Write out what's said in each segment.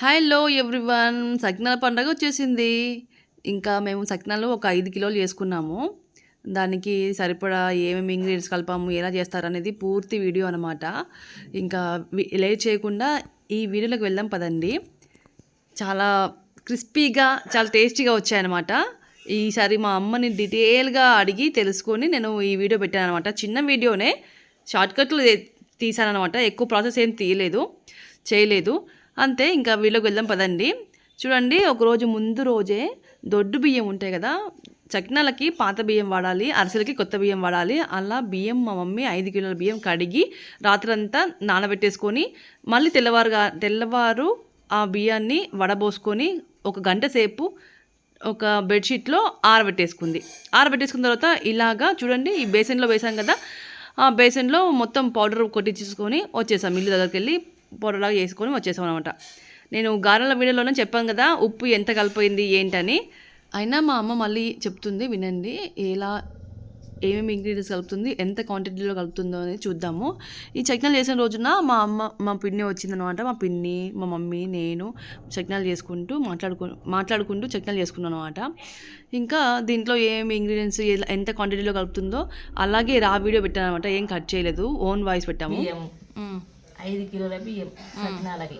Hello everyone. సకినాల పండగ వచ్చేసింది. ఇంకా మేము సకినాలు ఒక ఐదు కిలోలు చేసుకున్నాము. దానికి సరిపడా ఏమేమి ఇంగ్రీడియంట్స్ కలపాము ఎలా చేస్తారనేది పూర్తి వీడియో అనమాట ఇంకా లేట్ చేయకుండా ఈ వీడియోలోకి వెళ్దాం పదండి. చాలా క్రిస్పీగా చాలా టేస్టీగా వచ్చాయన్నమాట. ఈసారి మా అమ్మని డీటెయిల్గా అడిగి తెలుసుకొని నేను ఈ వీడియో పెట్టాను అనమాట చిన్న వీడియోనే షార్ట్కట్లు తీసాను అనమాట ఎక్కువ ప్రాసెస్ ఏం తీయలేదు చేయలేదు. అంతే ఇంకా వీళ్ళకి వెళ్దాం పదండి. చూడండి ఒకరోజు ముందు రోజే దొడ్డు బియ్యం ఉంటాయి కదా చక్నాలకి పాత బియ్యం వాడాలి అరిసెలకి కొత్త బియ్యం వాడాలి అలా బియ్యం మా మమ్మీ ఐదు కిలోల బియ్యం కడిగి రాత్రంతా నానబెట్టేసుకొని మళ్ళీ తెల్లవారుగా తెల్లవారు ఆ బియ్యాన్ని వడబోసుకొని ఒక గంట సేపు ఒక బెడ్షీట్లో ఆరబెట్టేసుకుంది. ఆరబెట్టేసుకున్న తర్వాత ఇలాగా చూడండి ఈ బేసన్లో వేసాం కదా ఆ బేసన్లో మొత్తం పౌడర్ కొట్టించేసుకొని వచ్చేసాం. ఇల్లు దగ్గరికి వెళ్ళి పౌడర్ లాగా చేసుకొని వచ్చేసాం అనమాట నేను గారెల వీడియోలోనే చెప్పాను కదా ఉప్పు ఎంత కలిపోయింది ఏంటని. అయినా మా అమ్మ మళ్ళీ చెప్తుంది వినండి ఎలా ఏమేమి ఇంగ్రీడియంట్స్ కలుపుతుంది ఎంత క్వాంటిటీలో కలుపుతుందో అనేది చూద్దాము. ఈ చక్నాలు చేసిన రోజున మా అమ్మ మా పిన్ని వచ్చిందనమాట మా పిన్ని మా మమ్మీ నేను చక్నాలు చేసుకుంటూ మాట్లాడుకు మాట్లాడుకుంటూ చక్నాలు చేసుకున్నాను అనమాట ఇంకా దీంట్లో ఏమేమి ఇంగ్రీడియంట్స్ ఎంత క్వాంటిటీలో కలుపుతుందో అలాగే రా వీడియో పెట్టాను అనమాట ఏం కట్ చేయలేదు ఓన్ వాయిస్ పెట్టాము. ఐదు కిలోల బియ్యం సకినాలకి.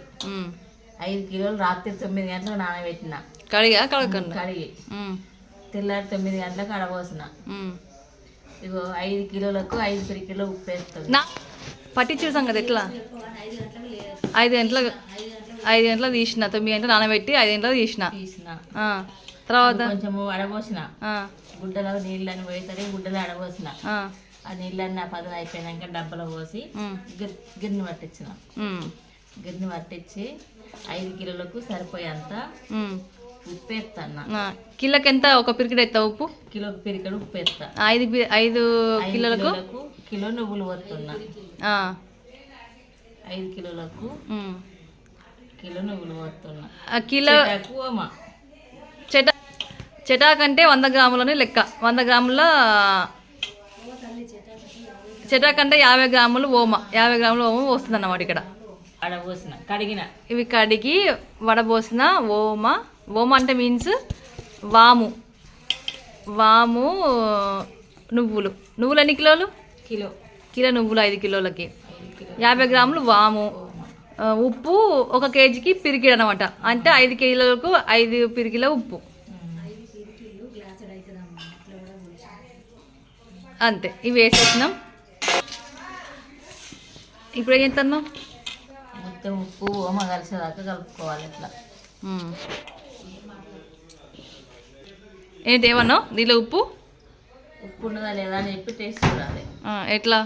ఐదు కిలోలు రాత్రి తొమ్మిది గంటలకు నానబెట్టిన. కడిగా. తెల్లారి తొమ్మిది గంటలకు అడబోసిన మ్మ్. ఇగో ఐదు కిలోలకు ఐదు పిరికిలో ఉప్పు వేస్తుంది నా పట్టించే సంగతి ఎట్లా? ఐదు గంటలకు ఐదు గంటలకు తీసిన తొమ్మిది గంటలు నానబెట్టి ఐదు గంటలకు తీసిన. తర్వాత? కొంచెము అడబోసిన ఆ, గుడ్డలో నీళ్ళని పోయితే గుడ్డలో అడబోసిన ఆ, ఆ నీళ్ళని నా పదవి అయిపోయినాక డబ్బలో పోసి గిన్నె పట్టించిన. గిన్నె పట్టించి ఐదు కిలోలకు సరిపోయేంత. ఉప్పు వేస్తాను కిలోకి ఎంత ఒక పిరికిడు ఎత్తా ఉప్పు? కిలోకి పిరికడు ఉప్పు వేస్తా ఐదు ఐదు కిలోలకు? కిలో నువ్వులు ఆ, ఐదు కిలోలకు. కిలో నువ్వులు ఆ కిలో చెటాకు చెటా చెటాకంటే వంద గ్రాములని లెక్క. వంద గ్రాముల చెటాకంటే యాభై గ్రాములు ఓమ యాభై గ్రాములు ఓమ వస్తుంది అన్నమాట ఇక్కడ అడబోసిన కడిగిన. ఇవి కడిగి వడబోసిన ఓమ ఓమ అంటే మీన్స్ వాము. వాము నువ్వులు. నువ్వులు ఎన్ని కిలోలు? కిలో. కిలో నువ్వులు ఐదు కిలోలకి. యాభై గ్రాములు వాము. ఉప్పు ఒక కేజీకి పిరికిడు అనమాట అంటే ఐదు కిలోలకు ఐదు పిరికిల ఉప్పు. అంతే. ఇవి వేసేసినాం. ఇప్పుడు ఏం చేస్తున్నాం మొత్తం ఉప్పు ఓమ కలిసేదాకా కలుపుకోవాలి ఇట్లా. ఏంటి ఏమన్నావు? దీనిలో ఉప్పు? ఉప్పు ఉన్నదా లేదా అని చెప్పి టేస్ట్ చూడాలి. ఎట్లా?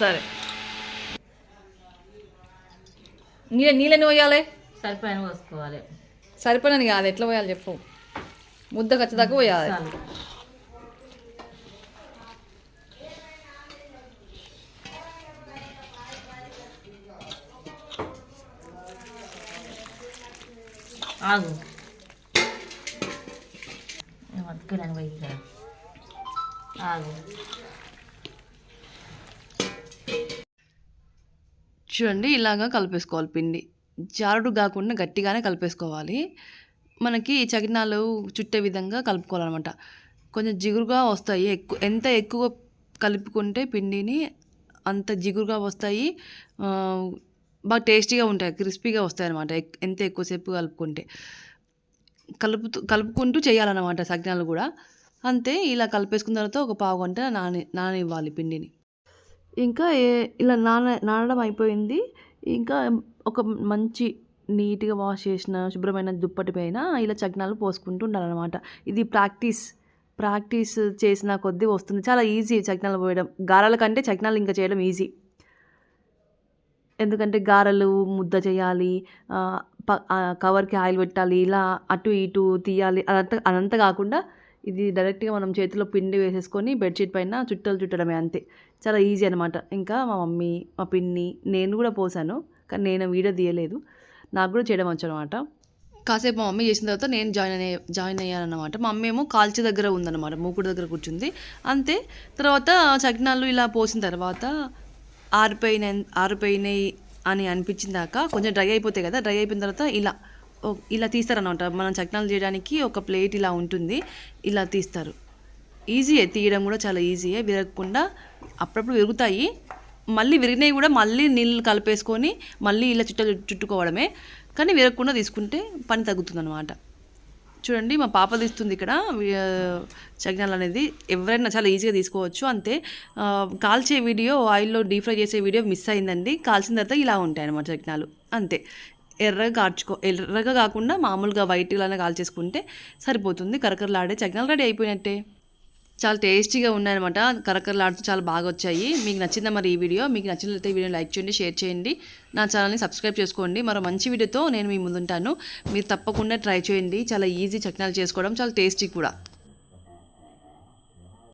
సరే. నీళ్ళ నీళ్ళని పోయాలి? సరిపోయిన పోసుకోవాలి. సరిపోయినది కాదు ఎట్లా పోయాలి చెప్పు. ముద్ద ఖచ్చితంగా పోయాలి. ఆగు. వద్దుకున్నాను పోయి ఆగు. చూడండి ఇలాగా కలిపేసుకోవాలి పిండి. జారుడు కాకుండా గట్టిగానే కలిపేసుకోవాలి. మనకి చకినాలు చుట్టే విధంగా కలుపుకోవాలన్నమాట. కొంచెం జిగురుగా వస్తాయి. ఎక్కువ ఎంత ఎక్కువ కలుపుకుంటే పిండిని అంత జిగురుగా వస్తాయి. బాగా టేస్టీగా ఉంటాయి క్రిస్పీగా వస్తాయి అనమాట ఎంత ఎక్కువసేపు కలుపుకుంటే. కలుపుతూ కలుపుకుంటూ చేయాలన్నమాట సగ్నాలు కూడా. అంతే ఇలా కలిపేసుకున్న తర్వాత ఒక పావు గంట నాని నాననివ్వాలి పిండిని. ఇంకా ఏ- ఇలా నాన నానడం అయిపోయింది. ఇంకా ఒక మంచి నీట్గా వాష్ చేసిన శుభ్రమైన దుప్పటి పైన ఇలా చకినాలు పోసుకుంటూ ఉండాలన్నమాట. ఇది ప్రాక్టీస్ ప్రాక్టీస్ చేసిన కొద్దీ వస్తుంది. చాలా ఈజీ చకినాలు పోయడం. గారాల కంటే చకినాలు ఇంకా చేయడం ఈజీ. ఎందుకంటే గారెలు ముద్ద చేయాలి కవర్కి ఆయిల్ పెట్టాలి ఇలా అటు ఇటు తీయాలి అదంతా అదంతా కాకుండా ఇది డైరెక్ట్గా మనం చేతిలో పిండి వేసేసుకొని బెడ్షీట్ పైన చుట్టలు చుట్టడమే అంతే. చాలా ఈజీ అనమాట ఇంకా మా మమ్మీ మా పిన్ని నేను కూడా పోసాను కానీ నేను వీడియో తీయలేదు. నాకు కూడా చేయడం వచ్చు అనమాట కాసేపు మా మమ్మీ చేసిన తర్వాత నేను జాయిన్ అయ్యే జాయిన్ అయ్యానమాట మా మమ్మీ ఏమో కాల్చి దగ్గర ఉందన్నమాట మూకుడు దగ్గర కూర్చుంది. అంతే. తర్వాత చకినాలు ఇలా పోసిన తర్వాత ఆరిపోయిన ఆరిపోయినాయి అని అనిపించిందాక కొంచెం డ్రై అయిపోతాయి కదా డ్రై అయిపోయిన తర్వాత ఇలా ఓ- ఇలా తీస్తారనమాట మనం చక్నాలు చేయడానికి ఒక ప్లేట్ ఇలా ఉంటుంది ఇలా తీస్తారు. ఈజీయే తీయడం కూడా చాలా ఈజీయే విరగకుండా అప్పుడప్పుడు విరుగుతాయి. మళ్ళీ విరిగినవి కూడా మళ్ళీ నీళ్ళు కలిపేసుకొని మళ్ళీ ఇలా చుట్ట చుట్టుకోవడమే. కానీ విరగకుండా తీసుకుంటే పని తగ్గుతుంది అనమాట చూడండి మా పాప తీస్తుంది ఇక్కడ. చగ్నాలు అనేది ఎవరైనా చాలా ఈజీగా తీసుకోవచ్చు. అంతే కాల్చే వీడియో ఆయిల్లో డీప్ ఫ్రై చేసే వీడియో మిస్ అయిందండి. కాల్చిన తర్వాత ఇలా ఉంటాయి అన్నమాట చగ్నాలు అంతే ఎర్రగా కాల్చుకో ఎర్రగా కాకుండా మామూలుగా వైట్గానే కాల్చేసుకుంటే సరిపోతుంది. కరకరలాడే చగ్నాలు రెడీ అయిపోయినట్టే. చాలా టేస్టీగా ఉన్నాయన్నమాట. కరకరలాడుతూ చాలా బాగా వచ్చాయి. మీకు నచ్చిందా మరి ఈ వీడియో? మీకు నచ్చినట్లయితే ఈ వీడియో లైక్ చేయండి షేర్ చేయండి. నా ఛానల్ని సబ్స్క్రైబ్ చేసుకోండి. మరో మంచి వీడియోతో నేను మీ ముందుంటాను. మీరు తప్పకుండా ట్రై చేయండి. చాలా ఈజీ చట్నాలు చేసుకోవడం చాలా టేస్టీ కూడా.